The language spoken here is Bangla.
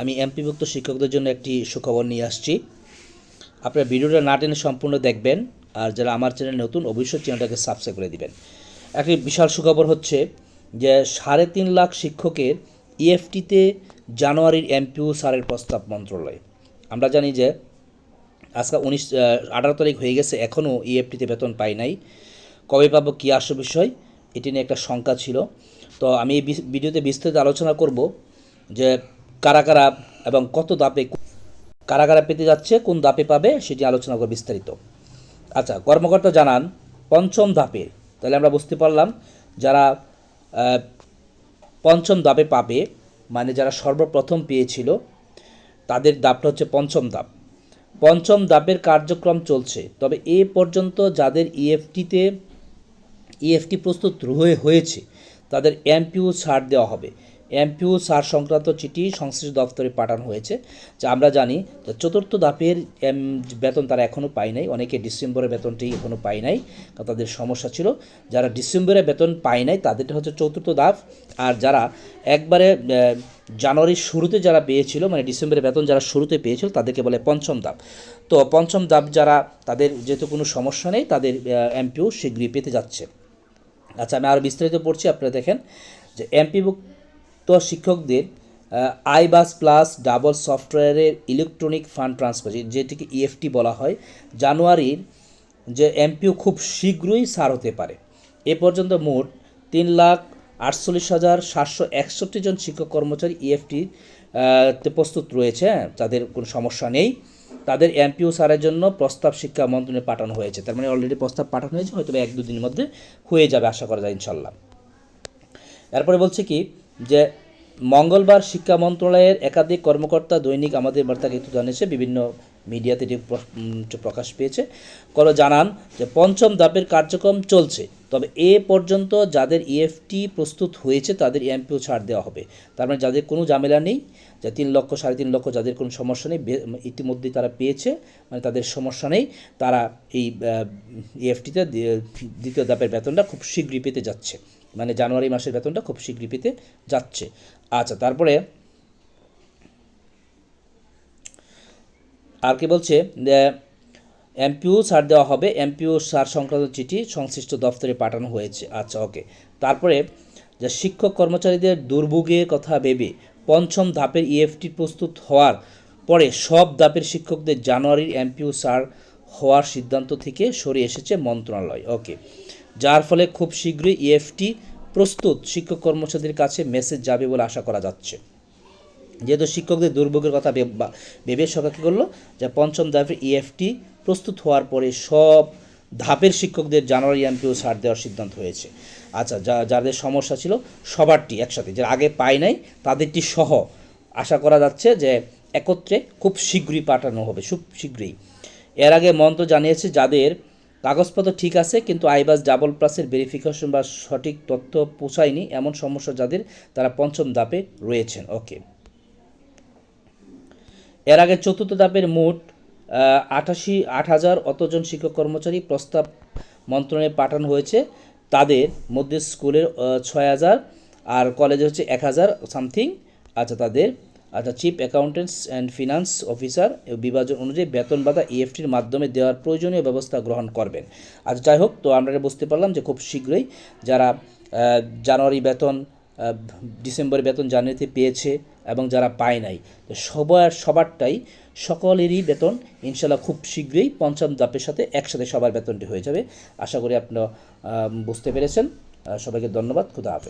আমি এমপিভুক্ত শিক্ষকদের জন্য একটি সুখবর নিয়ে আসছি। আপনারা ভিডিওটা না টেনে সম্পূর্ণ দেখবেন, আর যারা আমার চ্যানেল নতুন, অবশ্যই চ্যানেলটাকে সাবস্ক্রাইব করে দিবেন। একটি বিশাল সুখবর হচ্ছে যে, সাড়ে তিন লাখ শিক্ষকের ইএফটিতে জানুয়ারির এমপিউ সারের প্রস্তাব মন্ত্রণালয়। আমরা জানি যে, আজকে উনিশ আঠারো তারিখ হয়ে গেছে, এখনও ইএফটিতে বেতন পাই নাই। কবে পাবো কী আসল বিষয়, এটি নিয়ে একটা শঙ্কা ছিল। তো আমি এই ভিডিওতে বিস্তারিত আলোচনা করব যে কারা কারা এবং কত দাপে কারা কারা পেতে যাচ্ছে, কোন দাপে পাবে, সেটি আলোচনা করব বিস্তারিত। আচ্ছা কর্মকর্তা জানান, পঞ্চম ধাপে তাহলে আমরা বুঝতে পারলাম, যারা পঞ্চম ধাপে পাবে মানে যারা সর্বপ্রথম পেয়েছিল, তাদের দাপটা হচ্ছে পঞ্চম ধাপ পঞ্চম ধাপের কার্যক্রম চলছে, তবে এ পর্যন্ত যাদের E ইএফটিতে ইএফটি প্রস্তুত হয়ে, হয়েছে, তাদের এমপিউ ছাড় দেওয়া হবে। এমপিউ ছাড় সংক্রান্ত চিঠি সংশ্লিষ্ট দপ্তরে পাঠানো হয়েছে, যা আমরা জানি যে চতুর্থ ধাপের বেতন তারা এখনও পায় নাই। অনেকে ডিসেম্বরের বেতনটি এখনও পায় নাই তাদের সমস্যা ছিল। যারা ডিসেম্বরে বেতন পায় নাই, তাদেরটা হচ্ছে চতুর্থ ধাপ। আর যারা একবারে জানুয়ারির শুরুতে যারা পেয়েছিল মানে ডিসেম্বরের বেতন যারা শুরুতে পেয়েছিল, তাদেরকে বলে পঞ্চম ধাপ। তো পঞ্চম ধাপ যারা, তাদের যেহেতু কোনো সমস্যা নেই, তাদের এমপিও শীঘ্রই পেতে যাচ্ছে। আচ্ছা আমি আরও বিস্তারিত পড়ছি, আপনারা দেখেন যে এমপিভুক্ত শিক্ষকদের আইবাস প্লাস ডাবল সফটওয়্যারের ইলেকট্রনিক ফান্ড ট্রান্সফার যেটিকে ইএফটি বলা হয়, জানুয়ারির যে এমপিও খুব শীঘ্রই সার হতে পারে। এ পর্যন্ত মোট তিন লাখ আটচল্লিশ হাজার সাতশো একষট্টি জন শিক্ষক কর্মচারী ইএফটি তে প্রস্তুত রয়েছে হ্যাঁ তাদের কোনো সমস্যা নেই। তাদের এমপিও সারের জন্য প্রস্তাব শিক্ষা মন্ত্রণালয়ে পাঠানো হয়েছে। তার মানে অলরেডি প্রস্তাব পাঠানো হয়েছে হয়তো এক দুদিনের মধ্যে হয়ে যাবে, আশা করা যায়, ইনশাল্লাহ। এরপরে বলছে কি যে মঙ্গলবার শিক্ষা মন্ত্রণালয়ের একাধিক কর্মকর্তা দৈনিক আমাদের বার্তাকে একটু জানিয়েছে, বিভিন্ন মিডিয়াতে এটি প্রকাশ পেয়েছে। করে জানান যে পঞ্চম ধাপের কার্যক্রম চলছে, তবে এ পর্যন্ত যাদের ইএফটি প্রস্তুত হয়েছে তাদের এমপিও ছাড় দেওয়া হবে। তার মানে যাদের কোনো ঝামেলা নেই, যে তিন লক্ষ, সাড়ে তিন লক্ষ যাদের কোনো সমস্যা নেই ইতিমধ্যেই তারা পেয়েছে মানে তাদের সমস্যা নেই, তারা এই ইএফটিতে দ্বিতীয় ধাপের বেতনটা খুব শীঘ্রই পেতে যাচ্ছে। মানে জানুয়ারি মাসের বেতনটা খুব শীঘ্রই পেতে যাচ্ছে। আচ্ছা তারপরে আর কি বলছে এমপিও সার দেওয়া হবে, এমপিও সার সংক্রান্ত চিঠি সংশ্লিষ্ট দপ্তরে পাঠানো হয়েছে। আচ্ছা ওকে। তারপরে, যে শিক্ষক কর্মচারীদের দুর্ভোগের কথা ভেবে পঞ্চম ধাপের ইএফটি প্রস্তুত হওয়ার পরে সব ধাপের শিক্ষকদের জানুয়ারির এমপিও সার হওয়ার সিদ্ধান্ত থেকে সরে এসেছে মন্ত্রণালয়। ওকে। যার ফলে খুব শীঘ্রই ইএফটি প্রস্তুত শিক্ষক কর্মচারীদের কাছে মেসেজ যাবে বলে আশা করা যাচ্ছে। যেহেতু শিক্ষকদের দুর্ভোগের কথা ভেবে সরকার কী করল? যে পঞ্চম ধাপের ইএফটি প্রস্তুত হওয়ার পরে সব ধাপের শিক্ষকদের জানুয়ারি এমপিও ছাড় দেওয়ার সিদ্ধান্ত হয়েছে। আচ্ছা যা যাদের সমস্যা ছিল সবারটি একসাথে, যারা আগে পায় নাই তাদেরটি সহ আশা করা যাচ্ছে যে একত্রে খুব শীঘ্রই পাঠানো হবে, খুব শীঘ্রই। এর আগে মন্ত্র জানিয়েছে যাদের কাগজপত্র ঠিক আছে, কিন্তু আইবাস ডাবল প্লাসের ভেরিফিকেশন বা সঠিক তথ্য পৌঁছায়নি, এমন সমস্যা যাদের তারা পঞ্চম ধাপে রয়েছেন। ওকে এর আগে চতুর্থ ধাপের মোট আটাশি, আট হাজার অতজন শিক্ষক কর্মচারী প্রস্তাব মন্ত্রণালয়ে পাঠানো হয়েছে। তাদের মধ্যে স্কুলের ছয় হাজার আর কলেজে হচ্ছে এক হাজার সামথিং আচ্ছা তাদের আচ্ছা chief accountants and finance officer বিভাজন অনুযায়ী বেতন ভাতা ইএফটির মাধ্যমে দেওয়ার প্রয়োজনীয় ব্যবস্থা গ্রহণ করবেন। আচ্ছা যাই হোক তো আমরা বুঝতে পারলাম যে খুব শীঘ্রই যারা জানুয়ারি বেতন আহ, ডিসেম্বরে বেতন জানুয়ারিতে পেয়েছে এবং যারা পায় নাই তো সবার সবারটাই সকলেরই বেতন ইনশাল্লাহ খুব শীঘ্রই পঞ্চম ধাপের সাথে একসাথে সবার বেতনটি হয়ে যাবে। আশা করি আপনারা বুঝতে পেরেছেন। সবাইকে ধন্যবাদ। খুদা হাফেজ।